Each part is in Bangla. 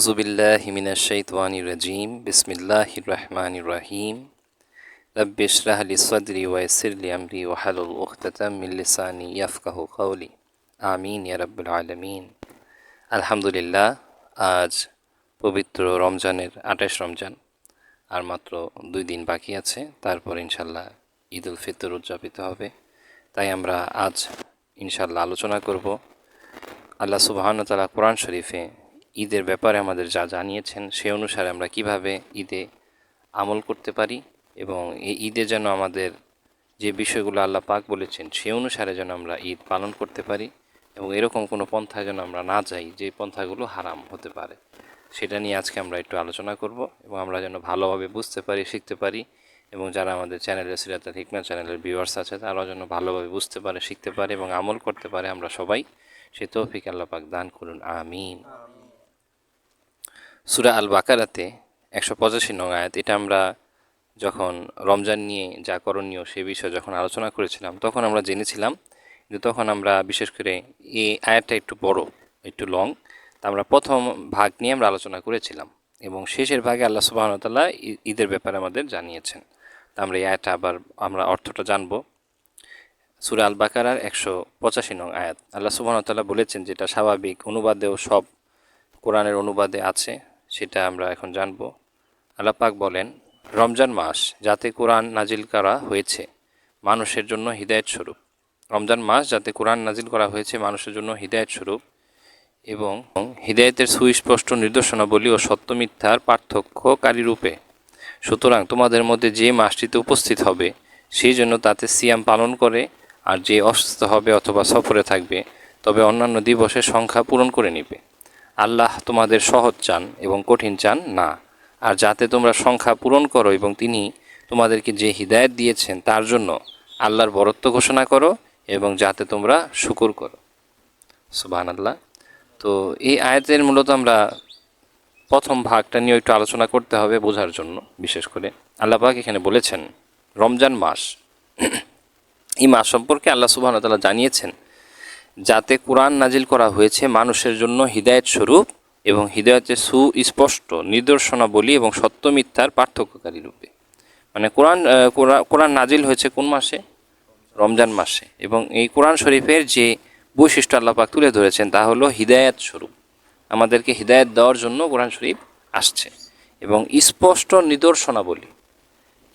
আউজুবিল্লাহ হিমিনাশাইতওয়ানির রাজিম। বিসমিল্লাহ রহমান রাহিম। রব্বিশ রাহলি সদরি ওয়াইসিরলি আমরি ওয়াহালুল উখতাতাম মিল্লিসানি ইয়াফকাহু কাউলি আমিন ইয়া রব্বুল আলমিন। আলহামদুলিল্লাহ, আজ পবিত্র রমজানের আঠাশ রমজান, আর মাত্র দুই দিন বাকি আছে। তারপর ইনশাল্লাহ ঈদ উল ফিতর উদযাপিত হবে। তাই আমরা আজ ইনশাল্লাহ আলোচনা করব। আল্লাহ সুবাহানতালা কোরআন শরীফে ঈদের ব্যাপারে আমাদের যা জানিয়েছেন, সে অনুসারে আমরা কীভাবে ঈদে আমল করতে পারি এবং এই ঈদে যেন আমাদের যে বিষয়গুলো আল্লাহ পাক বলেছেন, সে অনুসারে যেন আমরা ঈদ পালন করতে পারি এবং এরকম কোনো পন্থা যেন আমরা না যাই যে পন্থাগুলো হারাম হতে পারে। সেটা নিয়ে আজকে আমরা একটু আলোচনা করব এবং আমরা যেন ভালোভাবে বুঝতে পারি, শিখতে পারি এবং যারা আমাদের চ্যানেলে সিরাতাল হিকমা চ্যানেলের ভিউয়ার্স আছে, তারাও যেন ভালোভাবে বুঝতে পারে, শিখতে পারে এবং আমল করতে পারে, আমরা সবাই সে তৌফিক আল্লাহ পাক দান করুন, আমিন। সুরা আল বাকারাতে একশো পঁচাশি নং আয়াত, এটা আমরা যখন রমজান নিয়ে যা করণীয় সে বিষয়ে যখন আলোচনা করেছিলাম, তখন আমরা জেনেছিলাম কিন্তু তখন আমরা বিশেষ করে এই আয়াতটা একটু বড়, একটু লং। তা আমরা প্রথম ভাগ নিয়ে আমরা আলোচনা করেছিলাম এবং শেষের ভাগে আল্লাহ সুবাহতাল্লাহ ঈদের ব্যাপারে আমাদের জানিয়েছেন। তা আমরা এই আয়াতটা আবার, আমরা অর্থটা জানব। সুরা আল বাকারার একশো পঁচাশি নং আয়াত, আল্লাহ সুবাহতাল্লাহ বলেছেন যেটা স্বাভাবিক, অনুবাদেও সব কোরআনের অনুবাদে আছে। সেটা আমরা এখন জানব। আল্লাহ পাক বলেন, রমজান মাস যাতে কোরআন নাজিল করা হয়েছে মানুষের জন্য হৃদায়ত স্বরূপ। রমজান মাস যাতে কোরআন নাজিল করা হয়েছে মানুষের জন্য হৃদায়ত স্বরূপ এবং হৃদায়তের সুস্পষ্ট নির্দেশনাবলী ও সত্য মিথ্যার পার্থক্যকারী রূপে। সুতরাং তোমাদের মধ্যে যে মাসটিতে উপস্থিত হবে, সেই জন্য তাতে সিয়াম পালন করে, আর যে অসুস্থ হবে অথবা সফরে থাকবে, তবে অন্যান্য দিবসের সংখ্যা পূরণ করে নিবে। আল্লাহ তোমাদের সহজ চান এবং কঠিন চান না। আর যাতে তোমরা সংখ্যা পূরণ করো এবং তিনি তোমাদেরকে যে হৃদায়ত দিয়েছেন তার জন্য আল্লাহর বরত্ব ঘোষণা করো এবং যাতে তোমরা শুকুর করো। সুবাহান আল্লাহ তো এই আয়াতের মূলত আমরা প্রথম ভাগটা নিয়ে একটু আলোচনা করতে হবে বোঝার জন্য বিশেষ করে। আল্লাহ পাক এখানে বলেছেন, রমজান মাস, এই মাস সম্পর্কে আল্লাহ সুবাহন তাল্লাহ জানিয়েছেন যাতে কোরআন নাজিল করা হয়েছে মানুষের জন্য হৃদায়ত স্বরূপ এবং হৃদয়তের সুস্পষ্ট নিদর্শনাবলী এবং সত্য মিথ্যার পার্থক্যকারী রূপে। মানে কোরআন কোরআন নাজিল হয়েছে কোন মাসে? রমজান মাসে। এবং এই কোরআন শরীফের যে বৈশিষ্ট্য আল্লাপাক তুলে ধরেছেন তা হলো হৃদায়ত স্বরূপ। আমাদেরকে হৃদায়ত দেওয়ার জন্য কোরআন শরীফ আসছে। এবং স্পষ্ট নিদর্শনাবলী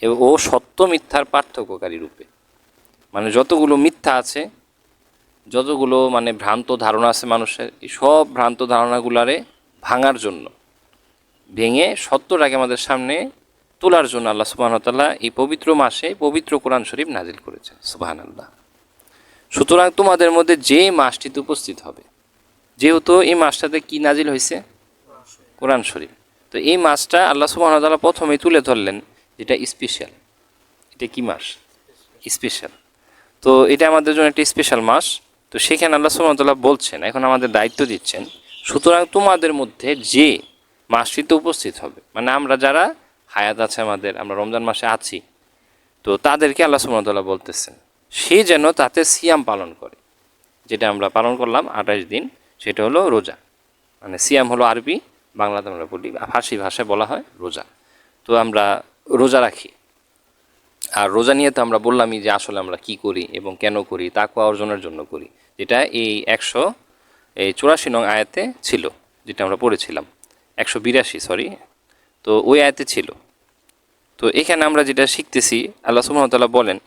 ও সত্য মিথ্যার পার্থক্যকারী রূপে। মানে যতগুলো মিথ্যা আছে যতগুলো মানে ভ্রান্ত ধারণা আছে মানুষের, এই সব ভ্রান্ত ধারণাগুলারে ভাঙার জন্য, ভেঙে সত্যটাকে আমাদের সামনে তোলার জন্য আল্লাহ সুবাহতাল্লাহ এই পবিত্র মাসে পবিত্র কোরআন শরীফ নাজিল করেছে সুবাহান আল্লাহ সুতরাং তোমাদের মধ্যে যে মাসটিতে উপস্থিত হবে, যেহেতু এই মাসটাতে কি নাজিল হয়েছে? কোরআন শরীফ। তো এই মাসটা আল্লাহ সুবাহতাল্লাহ প্রথমেই তুলে ধরলেন যেটা স্পেশাল। এটা কি মাস? স্পেশাল। তো এটা আমাদের জন্য একটা স্পেশাল মাস। তো সেখানে আল্লাহ সুমতল্লাহ বলছেন, এখন আমাদের দায়িত্ব দিচ্ছেন, সুতরাং তোমাদের মধ্যে যে মাসটিতে উপস্থিত হবে মানে আমরা যারা হায়াত আছে আমাদের, আমরা রমজান মাসে আছি, তো তাদেরকে আল্লাহ সুমতল্লাহ বলতেছেন, সে যেন তাতে সিয়াম পালন করে। যেটা আমরা পালন করলাম আঠাশ দিন, সেটা হলো রোজা। মানে সিয়াম হলো আরবি, বাংলাতে আমরা বলি, ফার্সি ভাষায় বলা হয় রোজা। তো আমরা রোজা রাখি। আর রোজা নিয়ে তো আমরা বললামই যে আসলে আমরা কি করি এবং কেন করি, তাকুয়া অর্জনের জন্য করি। যেটা এই একশো, এই চুরাশি নং আয়াতে ছিল, যেটা আমরা পড়েছিলাম। একশো বিরাশি সরি তো ওই আয়াতে ছিল। তো এখানে আমরা যেটা শিখতেছি, আল্লাহ সুমতলা বলেন,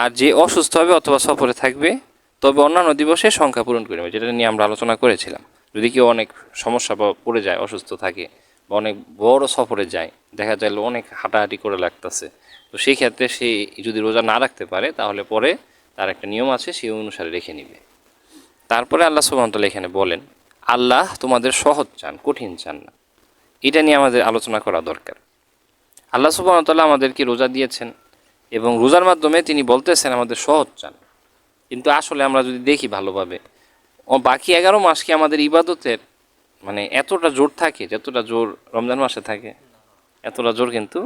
আর যে অসুস্থ হবে অথবা সফরে থাকবে, তবে অন্যান্য দিবসে সংখ্যা পূরণ করে নেবে যেটা নিয়ে আমরা আলোচনা করেছিলাম। যদি কেউ অনেক সমস্যা বা পড়ে যায়, অসুস্থ থাকে, বা অনেক বড় সফরে যায়, দেখা যায় অনেক হাঁটাহাঁটি করে লাগতেছে, তো সেই ক্ষেত্রে সে যদি রোজা না রাখতে পারে, তাহলে পরে তার একটা নিয়ম আছে, সেই অনুসারে রেখে নিবে। তারপরে আল্লাহ সুবাহতাল্লাহ এখানে বলেন, আল্লাহ তোমাদের সহজ চান, কঠিন চান না। এটা নিয়ে আমাদের আলোচনা করা দরকার। আল্লাহ সুবাহতাল্লাহ আমাদেরকে রোজা দিয়েছেন এবং রোজার মাধ্যমে তিনি বলতেছেন, আমাদের সহজ চান। কিন্তু আসলে আমরা যদি দেখি ভালোভাবে, ও বাকি এগারো মাস কি আমাদের ইবাদতের মানে এতটা জোর থাকে, যতটা জোর রমজান মাসে থাকে, এতটা জোর কিন্তু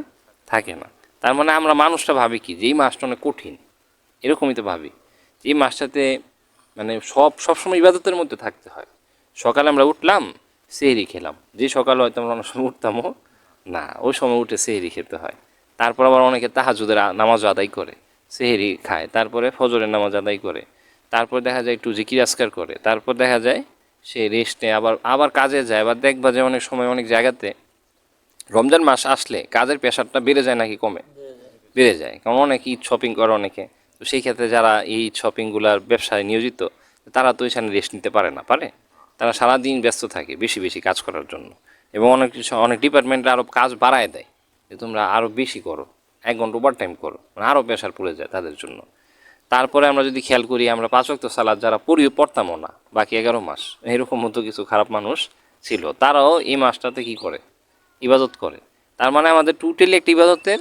থাকে না। তার মানে আমরা মানুষটা ভাবি কি যে এই মাসটা অনেক কঠিন, এরকমই তো ভাবি। এই মাসটাতে মানে সব সবসময় ইবাদতের মধ্যে থাকতে হয়। সকালে আমরা উঠলাম সেহরি খেলাম। যে সকালে হয়তো আমরা অনেক সময় উঠতামও না ওই সময় উঠে সেহরি খেতে হয়। তারপর আবার অনেকে তাহাজুদের নামাজ আদায় করে সেহরি খায়। তারপরে ফজরের নামাজ আদায় করে। তারপর দেখা যায় একটু জিকির আসকার করে। তারপর দেখা যায় সে রেস্ট নেয় আবার আবার কাজে যায়। আবার দেখবা যে অনেক সময় অনেক জায়গাতে রমজান মাস আসলে কাজের প্রেশারটা বেড়ে যায় নাকি কমে? বেড়ে যায়। কারণ অনেকে ঈদ শপিং করে অনেকে। তো সেই ক্ষেত্রে যারা এই শপিংগুলার ব্যবসায় নিয়োজিত, তারা তো এখানে রেস্ট নিতে পারে না, পারে? তারা সারাদিন ব্যস্ত থাকে, বেশি বেশি কাজ করার জন্য। এবং অনেক অনেক ডিপার্টমেন্টে আরও কাজ বাড়ায় দেয়, যে তোমরা আরও বেশি করো, এক ঘণ্টা ওভার টাইম করো মানে আরও প্রেশার পড়ে যায় তাদের জন্য। তারপরে আমরা যদি খেয়াল করি, আমরা পাঁচ ওয়াক্ত সালাদ, যারা পড়িও পড়তামও না, বাকি এগারো মাস, এরকম মতো কিছু খারাপ মানুষ ছিল। তারাও এই মাসটাতে কি করে? ইবাদত করে। তার মানে আমাদের টোটালি একটা ইবাদতের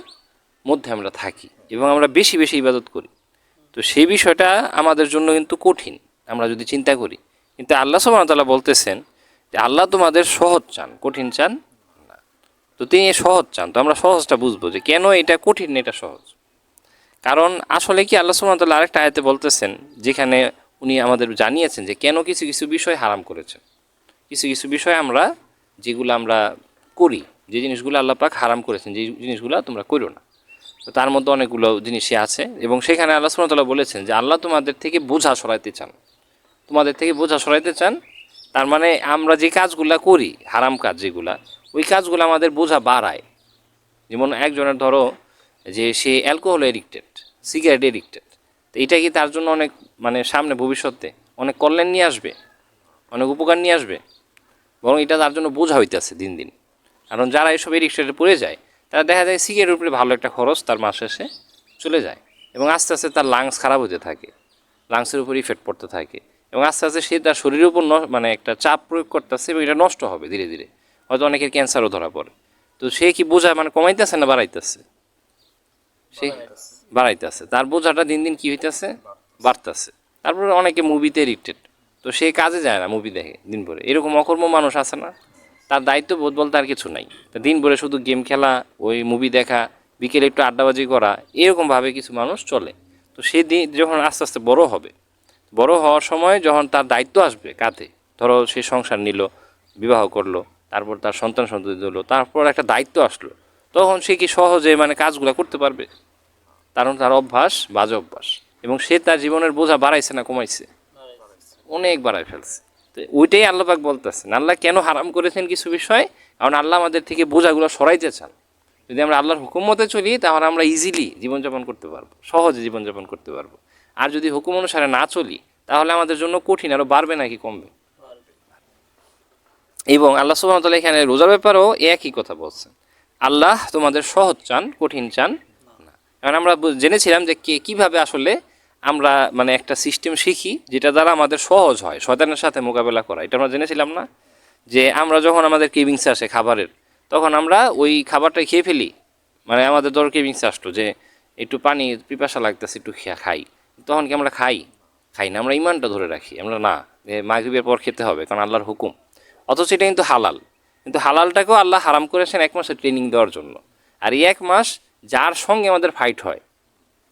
মধ্যে আমরা থাকি, এবং আমরা বেশি বেশি ইবাদত করি। তো সেই বিষয়টা আমাদের জন্য কিন্তু কঠিন, আমরা যদি চিন্তা করি। কিন্তু আল্লাহ সুবহানাহু বলতেছেন যে আল্লাহ তোমাদের সহজ চান, কঠিন চান না। তো তিনি সহজ চান, তো আমরা সহজটা বুঝব যে কেন এটা কঠিন, এটা সহজ। কারণ আসলে কি আল্লাহ সুবহানাহু আরেকটা আয়াতে বলতেছেন, যেখানে উনি আমাদের জানিয়েছেন যে কেন কিছু কিছু বিষয় হারাম করেছেন। কিছু কিছু বিষয় আমরা, যেগুলো আমরা করি, যে জিনিসগুলো আল্লাহ পাক হারাম করেছেন, যে জিনিসগুলো তোমরা করো না। তো তার মধ্যে অনেকগুলো জিনিসই আছে এবং সেখানে আল্লাহ সুবহানাহু বলেছেন যে আল্লাহ তোমাদের থেকে বোঝা সরাইতে চান। তোমাদের থেকে বোঝা সরাইতে চান, তার মানে আমরা যে কাজগুলা করি, হারাম কাজ যেগুলা, ওই কাজগুলো আমাদের বোঝা বাড়ায়। যেমন একজনের ধরো যে সে অ্যালকোহল এডিক্টেড, সিগারেট এডিক্টেড, তো এটা কি তার জন্য অনেক মানে সামনে ভবিষ্যতে অনেক কল্যাণ নিয়ে আসবে? অনেক উপকার নিয়ে আসবে? বরং এটা তার জন্য বোঝা হইতেছে দিন দিন। কারণ যারা এসব এডিক্টেডে পড়ে যায় তারা দেখা যায় সিগারেটের উপরে ভালো একটা খরচ তার মাস শেষে চলে যায় এবং আস্তে আস্তে তার লাংস খারাপ হতে থাকে। লাংসের উপর ইফেক্ট পড়তে থাকে এবং আস্তে আস্তে সে তার শরীরের উপর মানে একটা চাপ প্রয়োগ করতেছে এবং এটা নষ্ট হবে ধীরে ধীরে। হয়তো অনেকের ক্যান্সারও ধরা পড়ে। তো সে কি বোঝা মানে কমাইতেছে না বাড়াইতেছে? সে বাড়াইতেছে। তার বোঝাটা দিন দিন কি হইতেছে? বাড়তেছে। তারপরে অনেকে মুভিতে এডিক্টেড তো সে কাজে যায় না মুভি দেখে দিন ভরে। এরকম অকর্ম মানুষ আছে না? তার দায়িত্ব বোধ বলতে আর কিছু নাই। দিন ভরে শুধু গেম খেলা, ওই মুভি দেখা, বিকেলে একটু আড্ডাবাজি করা, এরকমভাবে কিছু মানুষ চলে। তো সে দিন যখন আস্তে আস্তে বড় হবে, বড় হওয়ার সময় যখন তার দায়িত্ব আসবে কাঁধে, ধরো সে সংসার নিল, বিবাহ করল, তারপর তার সন্তান সন্ততি হলো, তারপর একটা দায়িত্ব আসলো, তখন সে কি সহজে মানে কাজগুলো করতে পারবে? কারণ তার অভ্যাস বাজে অভ্যাস এবং সে তার জীবনের বোঝা বাড়াইছে না কমাইছে। অনেক বাড়াই ফেলছে। ওইটাই আল্লাপাক বলতেছেন। আল্লাহ কেন হারাম করেছেন কিছু বিষয়? কারণ আল্লাহ আমাদের থেকে বোঝাগুলো সরাইতে চান। যদি আমরা আল্লাহর হুকুম মতে চলি, তাহলে আমরা ইজিলি জীবনযাপন করতে পারব, সহজে জীবনযাপন করতে পারব। আর যদি হুকুম অনুসারে না চলি, তাহলে আমাদের জন্য কঠিন আরও বাড়বে নাকি কমবে? এবং আল্লাহ সুবাহতাল্লাহ এখানে রোজার ব্যাপারেও একই কথা বলছেন। আল্লাহ তোমাদের সহজ চান, কঠিন চান কারণ আমরা জেনেছিলাম যে কে, কীভাবে আসলে আমরা মানে একটা সিস্টেম শিখি যেটা দ্বারা আমাদের সহজ হয়, শয়তানের সাথে মোকাবেলা করা। এটা আমরা জেনেছিলাম না? যে আমরা যখন আমাদের কেভিংস আসে খাবারের, তখন আমরা ওই খাবারটা খেয়ে ফেলি। মানে আমাদের ধর কেভিংস আসলো যে একটু পানি, পিপাসা লাগতেছে, একটু খাই। তখন কি আমরা খাই? খাই না, আমরা ইমানটা ধরে রাখি। আমরা না যে মাগরিবের পর খেতে হবে, কারণ আল্লাহর হুকুম। অথচ এটা কিন্তু হালাল। কিন্তু হালালটাকেও আল্লাহ হারাম করেছেন এক মাসের ট্রেনিং দেওয়ার জন্য। আর এই এক মাস যার সঙ্গে আমাদের ফাইট হয়,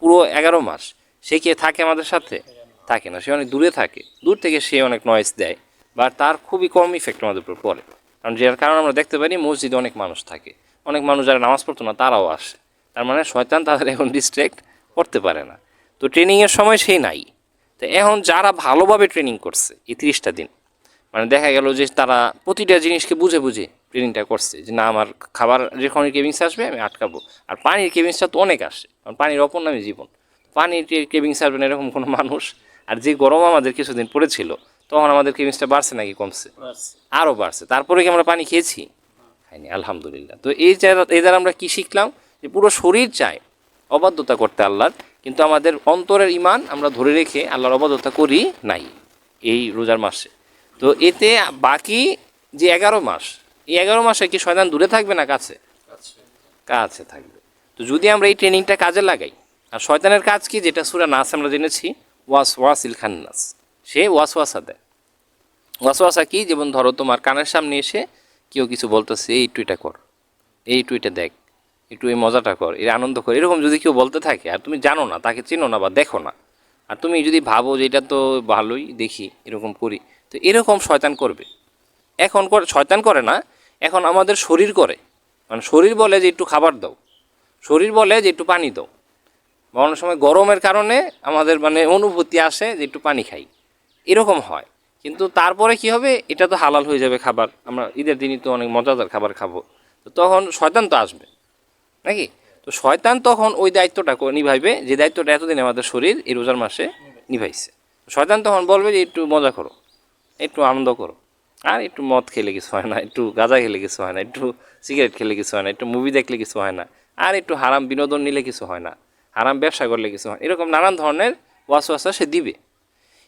পুরো এগারো মাস সে কে থাকে আমাদের সাথে? থাকে না, সে অনেক দূরে থাকে। দূর থেকে সে অনেক নয়েজ দেয়। বা তার খুবই কম ইফেক্ট আমাদের উপর পড়ে। কারণ যার কারণে আমরা দেখতে পারি মসজিদে অনেক মানুষ থাকে। অনেক মানুষ যারা নামাজ পড়তো না, তারাও আসে। তার মানে শয়তান তাদের এখন ডিস্ট্র্যাক্ট করতে পারে না। তো ট্রেনিংয়ের সময় সেই নাই। তো এখন যারা ভালোভাবে ট্রেনিং করছে, এই তিরিশটা দিন মানে দেখা গেল যে তারা প্রতিটা জিনিসকে বুঝে বুঝে ট্রেনিংটা করছে যে না, আমার খাবার যখন কেবিংস আসবে, আমি আটকাবো। আর পানির কেবিংসটা তো অনেক আসে। কারণ পানির অপর নামে জীবন। পানির কেবিংস আসবে না এরকম কোনো মানুষ। আর যে গরম আমাদের কিছুদিন পড়েছিল তখন আমাদের কেবিংসটা বাড়ছে নাকি কমছে? আরও বাড়ছে। তারপরে কি আমরা পানি খেয়েছি? খাইনি আলহামদুলিল্লাহ। তো এই যারা এই দ্বারা আমরা কী শিখলাম? যে পুরো শরীর চায় অবাধ্যতা করতে আল্লাহর কিন্তু আমাদের অন্তরের ইমান আমরা ধরে রেখে আল্লাহর অবাধ্যতা করি নাই এই রোজার মাসে। তো এতে বাকি যে এগারো মাস এই এগারো মাসে কি শয়তান দূরে থাকবে না কাছে? কাছে। থাকবে। তো যদি আমরা এই ট্রেনিংটা কাজে লাগাই আর শয়তানের কাজ কি? যেটা সুরা নাস আমরা জেনেছি ওয়াস ওয়াসিল খান্নাস। সে ওয়াসওয়াসা দেয়। ওয়াস ওয়াসা কি? যেমন ধরো তোমার কানের সামনে এসে কেউ কিছু বলতেছে, এই এটা কর, এই এটা দেখ, একটু এই মজাটা কর এর আনন্দ কর। এরকম যদি কেউ বলতে থাকে, আর তুমি জানো না, তাকে চেনো না বা দেখো না, আর তুমি যদি ভাবো যে এটা তো ভালোই, দেখি, এরকম করি, তো এরকম শয়তান করবে। এখন শয়তান করে না, এখন আমাদের শরীর করে। মানে শরীর বলে যে একটু খাবার দাও, শরীর বলে যে একটু পানি দাও। বা অনেক সময় গরমের কারণে আমাদের মানে অনুভূতি আসে যে একটু পানি খাই। এরকম হয়। কিন্তু তারপরে কি হবে? এটা তো হালাল হয়ে যাবে খাবার। আমরা ঈদের দিনই তো অনেক মজাদার খাবার খাব। তো তখন শয়তান তো আসবে। নাকি? তো শয়তান তখন ওই দায়িত্বটা নিভাইবে যে দায়িত্বটা এতদিন আমাদের শরীর এই রোজার মাসে নিভাইছে। শয়তান তখন বলবে যে, একটু মজা করো। একটু আনন্দ করো। আর একটু মদ খেলে কিছু হয় না। একটু গাঁজা খেলে কিছু হয় না। একটু সিগারেট খেলে কিছু হয় না। একটু মুভি দেখলে কিছু হয় না। আর একটু হারাম বিনোদন নিলে কিছু হয় না। হারাম ব্যবসা করলে কিছু হয় এরকম নানান ধরনের ওয়াসওয়াসা সে দিবে।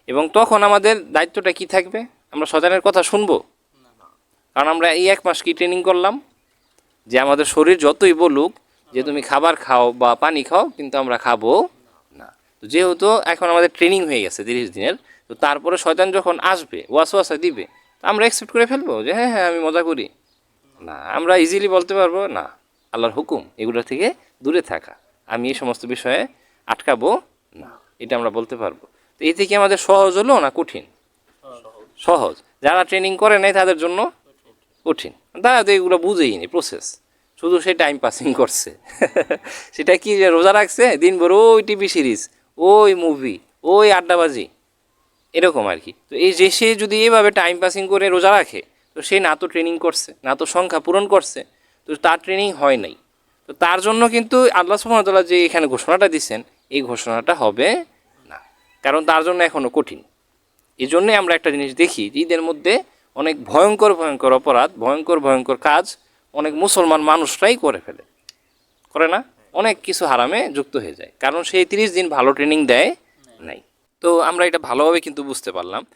এবং তখন আমাদের দায়িত্বটা কি থাকবে? আমরা শয়তানের কথা শুনব। কারণ আমরা এই এক মাস কি ট্রেনিং করলাম? যে আমাদের শরীর যতই বলুক যে তুমি খাবার খাও বা পানি খাও, কিন্তু আমরা খাব না। তো যেহেতু এখন আমাদের ট্রেনিং হয়ে গেছে তিরিশ দিনের, তো তারপরে শয়তান যখন আসবে, ওয়াসওয়াসা দিবে আমরা এক্সপেক্ট করে ফেলব যে হ্যাঁ হ্যাঁ আমি মজা করি। না, আমরা ইজিলি বলতে পারব, না, আল্লাহর হুকুম এগুলো থেকে দূরে থাকা। আমি এই সমস্ত বিষয়ে আটকাবো না। এটা আমরা বলতে পারব। তো এই থেকে আমাদের সহজ হলো না কঠিন? সহজ। যারা ট্রেনিং করে নাই, তাদের জন্য কঠিন। তারা তো এগুলো বুঝেই নি প্রসেস শুধু সে টাইম পাসিং করছে। সেটা কি রোজা রাখছে? দিনভর ওই টিভি সিরিজ ওই মুভি ওই আড্ডাবাজি। এরকম আর কি। তো এই যে সে যদি এভাবে টাইম পাসিং করে রোজা রাখে, তো সে না তো ট্রেনিং করছে, না তো সংখ্যা পূরণ করছে, তো তার ট্রেনিং হয় নাই। তো তার জন্য কিন্তু আল্লাহ সুহামতাল্লাহ যে এখানে ঘোষণাটা দিচ্ছেন এই ঘোষণাটা হবে না। কারণ তার জন্য এখনও কঠিন। এই জন্যে আমরা একটা জিনিস দেখি যে ঈদের মধ্যে অনেক ভয়ঙ্কর ভয়ঙ্কর অপরাধ ভয়ঙ্কর ভয়ঙ্কর কাজ অনেক মুসলমান মানুষরাই করে ফেলে। করে না? অনেক কিছু হারামে যুক্ত হয়ে যায়। কারণ সেই তিরিশ দিন ভালো ট্রেনিং দেয় নাই। তো আমরা এটা ভালোভাবে কিন্তু বুঝতে পারলাম।